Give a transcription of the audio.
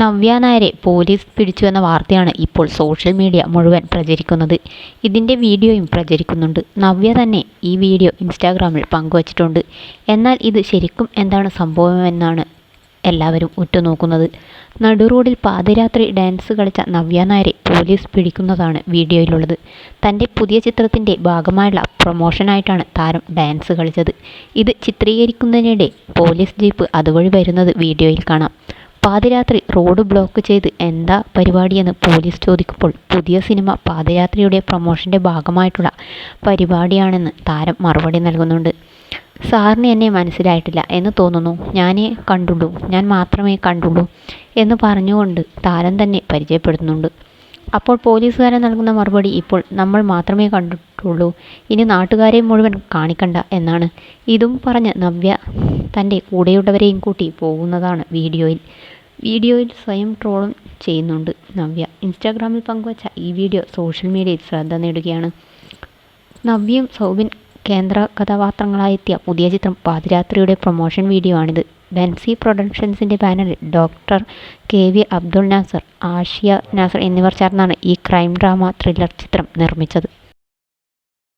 നവ്യ നായരെ പോലീസ് പിടിച്ചു എന്ന വാർത്തയാണ് ഇപ്പോൾ സോഷ്യൽ മീഡിയ മുഴുവൻ പ്രചരിക്കുന്നത്. ഇതിന്റെ വീഡിയോയും പ്രചരിക്കുന്നുണ്ട്. നവ്യ തന്നെ ഈ വീഡിയോ ഇൻസ്റ്റാഗ്രാമിൽ പങ്കുവച്ചിട്ടുണ്ട്. എന്നാൽ ഇത് ശരിക്കും എന്താണ് സംഭവമെന്നാണ് എല്ലാവരും ഉറ്റുനോക്കുന്നത്. നടുറോഡിൽ പാതിരാത്രി ഡാൻസ് കളിച്ച നവ്യ നായരെ പോലീസ് പിടിക്കുന്നതാണ് വീഡിയോയിലുള്ളത്. തന്റെ പുതിയ ചിത്രത്തിന്റെ ഭാഗമായുള്ള പ്രൊമോഷനായിട്ടാണ് താരം ഡാൻസ് കളിച്ചത്. ഇത് ചിത്രീകരിക്കുന്നതിനിടെ പോലീസ് ജീപ്പ് അതുവഴി വരുന്നത് വീഡിയോയിൽ കാണാം. പാതിരാത്രി റോഡ് ബ്ലോക്ക് ചെയ്ത് എന്താ പരിപാടിയെന്ന് പോലീസ് ചോദിക്കുമ്പോൾ പുതിയ സിനിമ പാതിരാത്രിയുടെ പ്രൊമോഷന്റെ ഭാഗമായിട്ടുള്ള പരിപാടിയാണെന്ന് താരം മറുപടി നൽകുന്നുണ്ട്. സാറിന് എന്നെ മനസ്സിലായിട്ടില്ല എന്ന് തോന്നുന്നു. ഞാനേ കണ്ടുള്ളൂ. ഞാൻ മാത്രമേ കണ്ടുള്ളൂ എന്ന് പറഞ്ഞുകൊണ്ട് താരം തന്നെ പരിചയപ്പെടുത്തുന്നുണ്ട്. അപ്പോൾ പോലീസുകാരൻ നൽകുന്ന മറുപടി ഇപ്പോൾ നമ്മൾ മാത്രമേ കണ്ടിട്ടുള്ളൂ. ഇനി നാട്ടുകാരെ മുഴുവൻ കാണിക്കണ്ട എന്നാണ്. ഇതും പറഞ്ഞ് നവ്യ തന്റെ കൂടെയുള്ളവരെയും കൂട്ടി പോകുന്നതാണ് വീഡിയോയിൽ. വീഡിയോയിൽ സ്വയം ട്രോളും ചെയ്യുന്നുണ്ട് നവ്യ. ഇൻസ്റ്റാഗ്രാമിൽ പങ്കുവച്ച ഈ വീഡിയോ സോഷ്യൽ മീഡിയയിൽ ശ്രദ്ധ നേടുകയാണ്. നവ്യയും സൗബിൻ കേന്ദ്ര കഥാപാത്രങ്ങളായെത്തിയ പുതിയ ചിത്രം പാതിരാത്രിയുടെ പ്രൊമോഷൻ വീഡിയോ ആണിത്. ബെൻസി പ്രൊഡക്ഷൻസിന്റെ ബാനറിൽ doctor K V Abdul Nasser Ashiya Nasser എന്നിവർ ചേർന്നാണ് ഈ ക്രൈം ഡ്രാമ ത്രില്ലർ ചിത്രം നിർമ്മിച്ചത്.